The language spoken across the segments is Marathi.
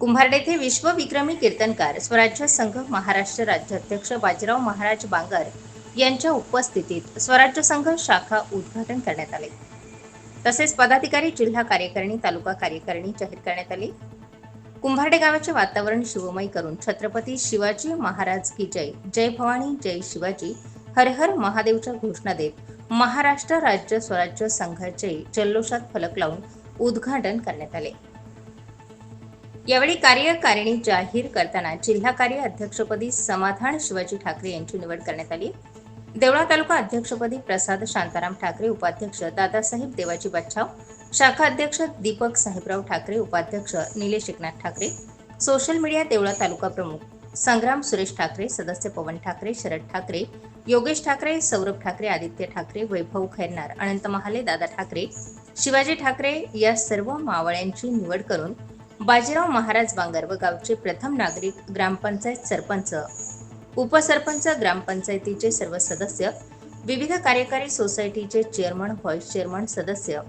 कुंभारडे येथे विश्वविक्रमी कीर्तनकार स्वराज्य संघ महाराष्ट्र राज्याध्यक्ष बाजीराव महाराज बांगर यांच्या उपस्थितीत स्वराज्य संघ शाखा उद्घाटन करण्यात आले. तसेच पदाधिकारी जिल्हा कार्यकारिणी तालुका कार्यकारिणी जाहीर करण्यात आली. कुंभारडे गावाचे वातावरण शिवमय करून छत्रपती शिवाजी महाराज की जय जय भवानी जय शिवाजी हर हर महादेवच्या घोषणा देत महाराष्ट्र राज्य स्वराज्य संघाचे जल्लोषात फलक लावून उद्घाटन करण्यात आले. यावेळी कार्यकारिणी जाहीर करताना जिल्हा कार्य अध्यक्षपदी समाधान शिवाजी ठाकरे यांची निवड करण्यात आली. देवळा तालुका अध्यक्षपदी प्रसाद शांताराम ठाकरे उपाध्यक्ष दादासाहेब देवाजी बच्छाव शाखा अध्यक्ष दीपक साहेबराव ठाकरे उपाध्यक्ष निलेश एकनाथ ठाकरे सोशल मीडिया देवळा तालुका प्रमुख संग्राम सुरेश ठाकरे सदस्य पवन ठाकरे शरद ठाकरे योगेश ठाकरे सौरभ ठाकरे आदित्य ठाकरे वैभव खैरनार अनंत महाले दादा ठाकरे शिवाजी ठाकरे या सर्व मावळ्यांची निवड करून बाजीराव महाराज बांगर व गावचे प्रथम नागरिक ग्रामपंचायत सरपंच. उपसरपंच ग्रामपंचायतीचे सर्व सदस्य विविध कार्यकारी सोसायटीचे चेअरमन व्हाईस चेअरमन सदस्य.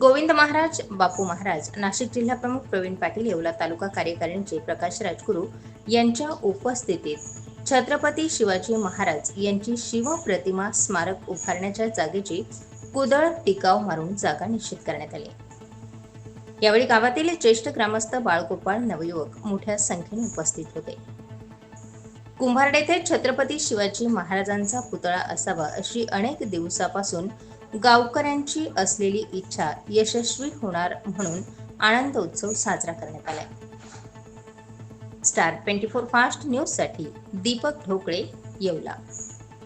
गोविंद महाराज बापू महाराज नाशिक जिल्हा प्रमुख प्रवीण पाटील येवला तालुका कार्यकारिणीचे प्रकाश राजगुरू यांच्या उपस्थितीत छत्रपती शिवाजी महाराज यांची शिवप्रतिमा स्मारक उभारण्याच्या जागेची कुदळ टिकाव मारून जागा निश्चित करण्यात आली. यावेळी गावातील ज्येष्ठ ग्रामस्थ बाळगोपाळ नवयुवक मोठ्या संख्येने उपस्थित होते. कुंभारडे येथे छत्रपती शिवाजी महाराजांचा पुतळा असावा अशी अनेक दिवसापासून गावकऱ्यांची असलेली इच्छा यशस्वी होणार म्हणून आनंद उत्सव साजरा करण्यात आलाय. स्टार ट्वेंटी फोर फास्ट न्यूजसाठी दीपक ढोकळे येवला.